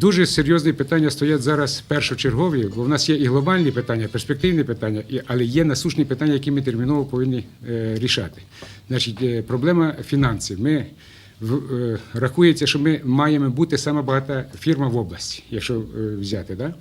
Дуже серйозні питання стоять зараз першочергові, бо в нас є і глобальні питання, перспективні питання, але є насущні питання, які ми терміново повинні е, рішати. Значить, е, проблема фінансів. Ми рахується, що ми маємо бути сама багата фірма в області, якщо е, взяти. Да?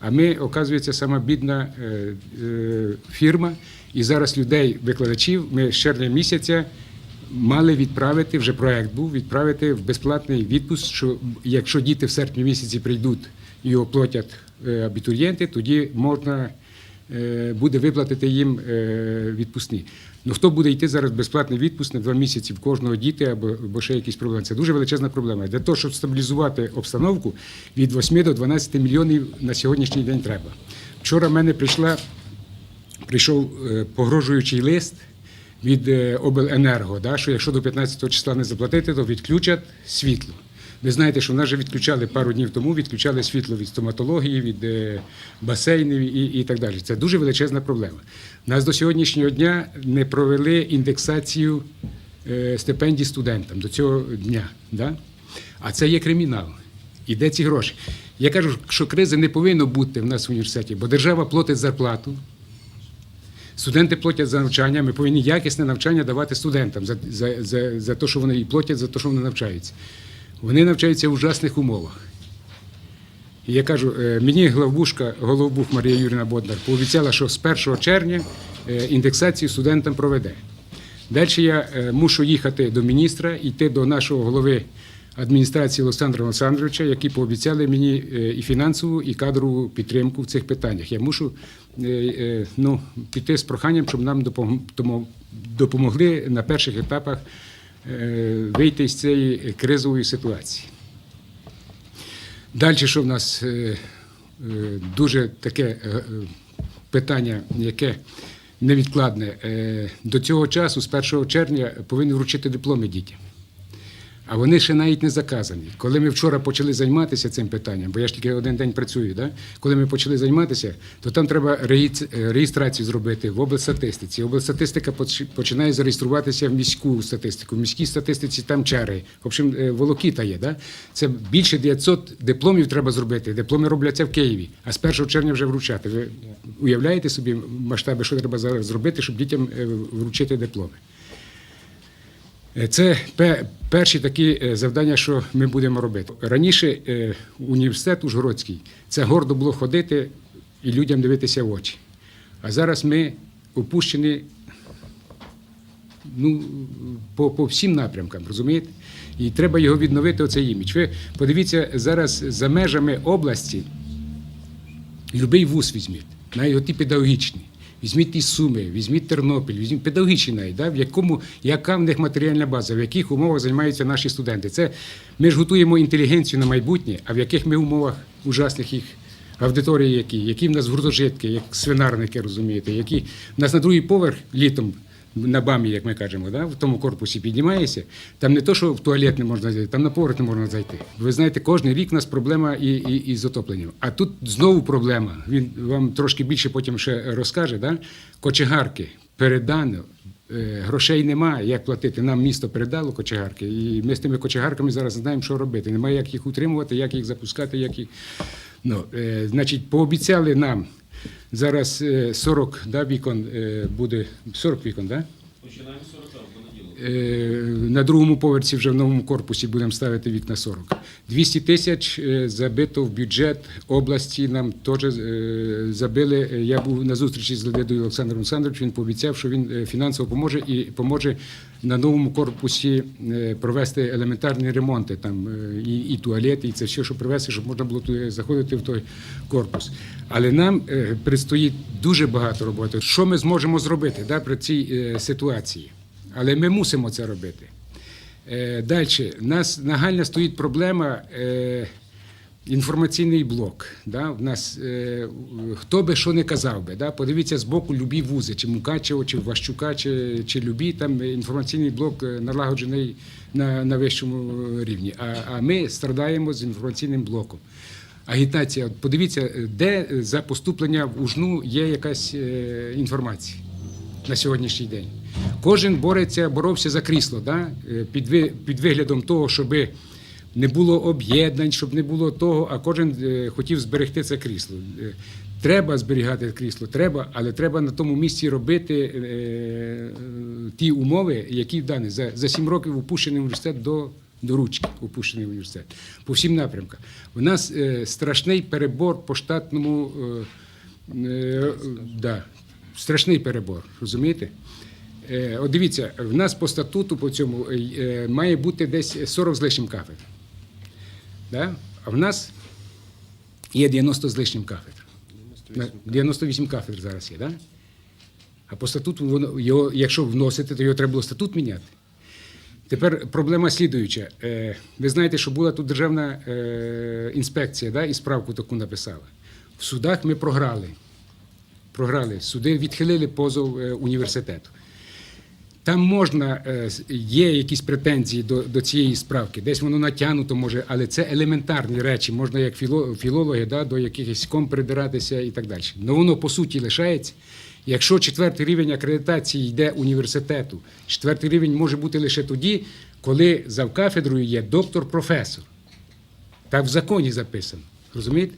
А ми, оказується, сама бідна е, е, фірма, і зараз людей, викладачів, ми з червня місяця мали відправити, вже проект був, відправити в безплатний відпуск, що якщо діти в серпні місяці прийдуть і оплатять е, абітурієнти, тоді можна е, буде виплатити їм е, відпускні. Ну хто буде йти зараз безплатний відпуск на два місяці в кожного діти або, або ще якісь проблеми? Це дуже величезна проблема. Для того, щоб стабілізувати обстановку, від 8 до 12 мільйонів на сьогоднішній день треба. Вчора в мене прийшла прийшов е, погрожуючий лист від е, обленерго, да, що якщо до 15 числа не заплатити, то відключать світло. Ви знаєте, що в нас вже відключали пару днів тому, відключали світло від стоматології, від е, басейнів і, і так далі. Це дуже величезна проблема. Нас до сьогоднішнього дня не провели індексацію е, стипендій студентам до цього дня. Да? А це є кримінал. І де ці гроші? Я кажу, що кризи не повинно бути в нас в університеті, бо держава платить зарплату. Студенти платять за навчання, ми повинні якісне навчання давати студентам за, за, за, за те, що вони і платять, за те, що вони навчаються. Вони навчаються в ужасних умовах. І я кажу, е, мені главбушка, головбух Марія Юріна Боднар пообіцяла, що з 1 червня е, індексацію студентам проведе. Далі я е, мушу їхати до міністра, йти до нашого голови адміністрації Олександра Олександровича, які пообіцяли мені і фінансову, і кадрову підтримку в цих питаннях. Я мушу ну, піти з проханням, щоб нам допомогли на перших етапах вийти з цієї кризової ситуації. Далі, що в нас е, е, дуже таке е, е, питання, яке невідкладне. Е, До цього часу, з 1 червня, повинні вручити дипломи дітям. А вони ще навіть не заказані. Коли ми вчора почали займатися цим питанням, бо я ж тільки один день працюю, да? коли ми почали займатися, то там треба е, реєстрацію зробити в облстатистиці. Облстатистика починає зареєструватися в міську статистику. В міській статистиці там черги. В общем, е, волокіта є. Да? Це більше 900 дипломів треба зробити. Дипломи робляться в Києві, а з 1 червня вже вручати. Ви уявляєте собі масштаби, що треба зараз зробити, щоб дітям е, вручити дипломи? Е, Це перші такі е, завдання, що ми будемо робити. Раніше е, університет Ужгородський це гордо було ходити і людям дивитися в очі. А зараз ми опущені ну, по, по всім напрямкам, розумієте? І треба його відновити, оцей імідж. Ви подивіться зараз за межами області, Любий вуз візьміть, навіть оті педагогічні. Візьміть ті Суми, візьміть Тернопіль, візьміть педагогічні навіть, да? в якому, яка в них матеріальна база, в яких умовах займаються наші студенти. Це ми ж готуємо інтелігенцію на майбутнє, а в яких ми умовах ужасних їх аудиторії, які, які в нас гуртожитки, як свинарники, розумієте, які в нас на другий поверх літом на БАМі, як ми кажемо, да, в тому корпусі піднімаєшся, там не то, що в туалет не можна зайти, там на поверх не можна зайти. Ви знаєте, кожен рік у нас проблема і, і, і з отопленням. А тут знову проблема. Він вам трошки більше потім ще розкаже. Да? Кочегарки передано. е, Грошей немає, як платити. Нам місто передало кочегарки, і ми з тими кочегарками зараз не знаємо, що робити. Немає як їх утримувати, як їх запускати, як їх. Ну, е, значить, пообіцяли нам зараз е, 40 да, вікон е, буде 40 вікон, да? Починаємо з 40 в понеділок. Е, На другому поверсі вже в новому корпусі будемо ставити вікна 40. 200 тисяч е, забито в бюджет області. Нам теж е, забили. Е, Я був на зустрічі з Ледидою Олександром Олександровичем. Він пообіцяв, що він е, фінансово поможе і поможе на новому корпусі е, провести елементарні ремонти, там е, і, і туалети, і це все, що привезти, щоб можна було туди заходити в той корпус. Але нам е, предстоїть дуже багато роботи. Що ми зможемо зробити да, при цій е, ситуації? Але ми мусимо це робити. Е, Далі, нас нагальна стоїть проблема е, інформаційний блок. Да? У нас, е, хто би що не казав би, да? подивіться з боку любі вузи, чи Мукачево, чи Ващука, чи, чи любі, там інформаційний блок налагоджений на, на вищому рівні. А, а ми страдаємо з інформаційним блоком. Агітація, подивіться, де за поступлення в Ужну є якась інформація. на сьогоднішній день. Кожен бореться, боровся за крісло, да? е, під, ви- під виглядом того, щоб не було об'єднань, щоб не було того, а кожен е, хотів зберегти це крісло. Е, Треба зберігати крісло, треба, але треба на тому місці робити ті умови, які дані за, за сім років упущений університет до, до ручки, упущений університет по всім напрямкам. У нас е, страшний перебор по штатному. Е, е, да, страшний перебор, розумієте? Е, от дивіться, в нас по статуту по цьому е, е, має бути десь 40 з лишнім кафедр. Да? А в нас є 90 з лишнім кафедр. На- 98 кафедр зараз є, да? А по статуту, воно, його, якщо вносити, то його треба було статут міняти. Тепер проблема слідуюча. Ви знаєте, що була тут державна інспекція, да, і справку таку написала. В судах ми програли. Програли. Суди відхилили позов університету. Там можна, е, є якісь претензії до, до цієї справки, десь воно натягнуто може, але це елементарні речі, можна як філо, філологи да, до якихось ком придиратися і так далі. Але воно по суті лишається. Якщо четвертий рівень акредитації йде університету, четвертий рівень може бути лише тоді, коли завкафедрою є доктор-професор. Так в законі записано. Розумієте?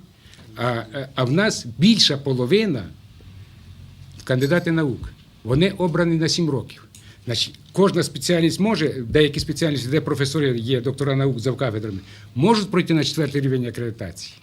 А, е, а в нас більша половина кандидати наук. Вони обрані на 7 років. Значить, кожна спеціальність може, деякі спеціальності, де професори є, доктора наук за кафедрами, можуть пройти на четвертий рівень акредитації.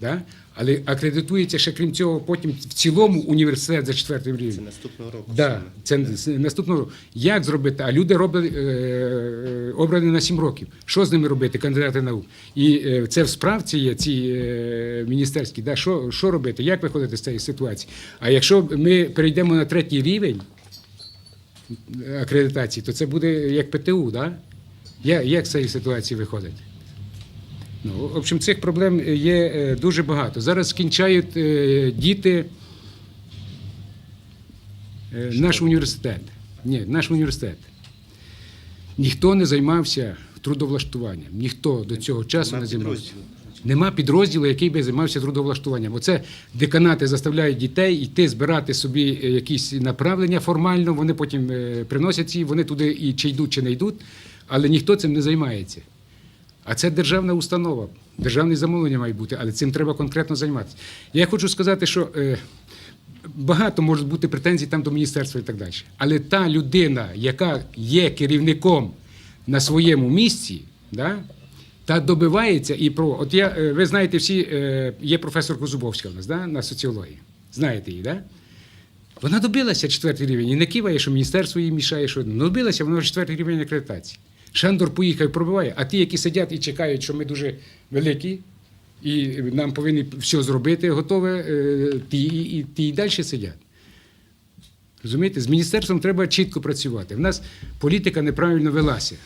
Да? Але акредитується ще крім цього, потім в цілому університет за четвертим Це наступного року. Да, це з- наступного року. Як зробити? А люди роблять, е, обрані на 7 років. Що з ними робити, кандидати наук? І е, це в справці є ці е, міністерські. Да? Що, що робити? Як виходити з цієї ситуації? А якщо ми перейдемо на третій рівень акредитації, то це буде як ПТУ, да? Як з цієї ситуації виходити? Ну, в общем, цих проблем є е, дуже багато. Зараз кінчають е, діти е, наш університет. Ні, наш університет. Ніхто не займався трудовлаштуванням. Ніхто до цього часу не займався. Нема підрозділу, який би займався трудовлаштуванням. Оце деканати заставляють дітей йти збирати собі е, якісь направлення формально. Вони потім е, приносять ці, вони туди і чи йдуть, чи не йдуть, але ніхто цим не займається. А це державна установа, державне замовлення має бути, але цим треба конкретно займатися. Я хочу сказати, що е, багато може бути претензій там до міністерства і так далі. Але та людина, яка є керівником на своєму місці, да, та добивається і про. От я, е, ви знаєте, всі е, є професор Козубовська у нас да, на соціології. Знаєте її, да? Вона добилася четвертий рівень і не киває, що міністерство їй мішає, що ну, добилася, вона четвертий рівень акредитації. Шандор поїхав і пробиває, а ті, які сидять і чекають, що ми дуже великі, і нам повинні все зробити, готове, е, ті, і, ті і далі сидять. Розумієте, з міністерством треба чітко працювати. В нас політика неправильно велася.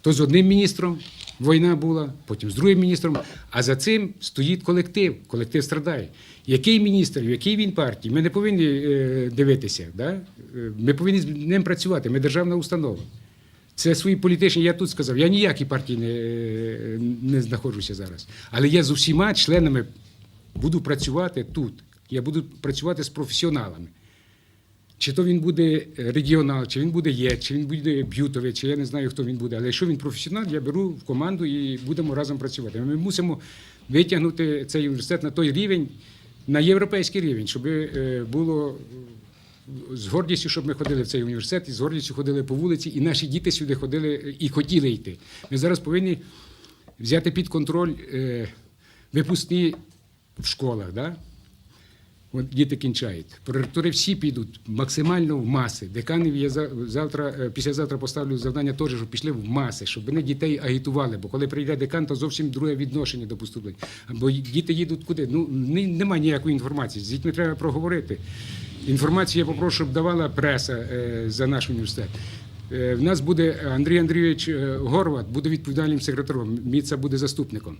То з одним міністром війна була, потім з другим міністром. А за цим стоїть колектив. Колектив страдає. Який міністр, в якій він партії, ми не повинні е, дивитися. Да? Е, Ми повинні з ним працювати. Ми державна установа. Це свої політичні, я тут сказав, я ніякій партії не, е, не знаходжуся зараз. Але я з усіма членами буду працювати тут. Я буду працювати з професіоналами. Чи то він буде регіонал, чи він буде є, чи він буде б'ютовий, чи я не знаю, хто він буде. Але якщо він професіонал, я беру в команду і будемо разом працювати. Ми мусимо витягнути цей університет на той рівень, на європейський рівень, щоб е, було е, з гордістю, щоб ми ходили в цей університет, і з гордістю ходили по вулиці, і наші діти сюди ходили е, і хотіли йти. Ми зараз повинні взяти під контроль е, випускні в школах. Да? От діти кінчають. Проректори всі підуть максимально в маси. Деканів я завтра, е, післязавтра поставлю завдання теж, щоб пішли в маси, щоб вони дітей агітували. Бо коли прийде декан, то зовсім друге відношення до поступлень. Бо діти їдуть куди? Ну немає ніякої інформації. З дітьми треба проговорити. Інформацію я попрошу, щоб давала преса е, за наш університет. Е, В нас буде Андрій Андрійович Горват, буде відповідальним секретарем. Міца буде заступником.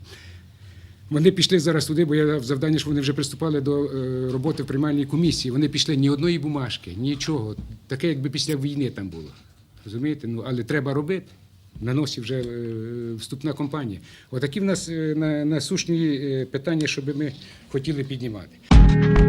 Вони пішли зараз туди, бо я дав завдання, що вони вже приступали до е, роботи в приймальній комісії. Вони пішли ні одної бумажки, нічого. Таке, якби після війни там було. Розумієте? Ну, але треба робити. На носі вже е, вступна компанія. Отакі в нас е, на, насущні питання, би ми хотіли піднімати.